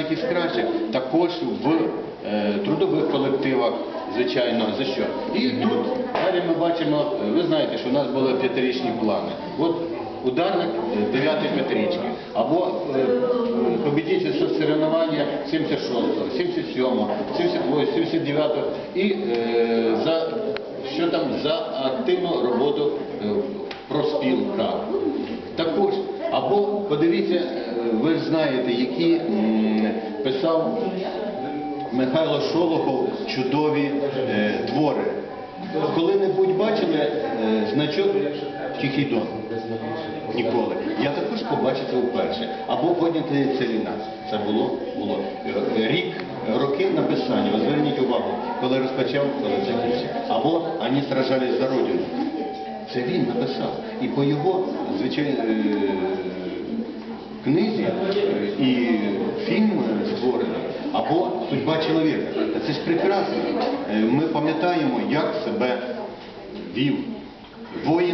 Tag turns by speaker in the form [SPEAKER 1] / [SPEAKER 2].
[SPEAKER 1] кращих із кращих, також в е, трудових колективах, звичайно, за що. І тут далі ми бачимо, ви знаєте, що у нас були п'ятирічні плани. От ударник е, дев'ятої п'ятирічки, або е, победитель соревновання 76-го, 77-го, 78-го, 79-го і е, за що там за активну роботу е, в проспілках. Також, або подивіться, е, ви знаєте, які писав Михайло Шолохов чудові е, твори. Коли-небудь бачили е, значок Тихий Дон? Ніколи. Я також побачив це вперше. Або подняти целіна. Це було. Е, рік, роки написання. Зверніть увагу, коли розпочав, коли закінчив. Або «Ані сражались за Родину». Це він написав. І по його, звичайно, книзі і фільм створені або судьба чоловіка. Це ж прекрасно. Е, Ми пам'ятаємо, як себе вів воїн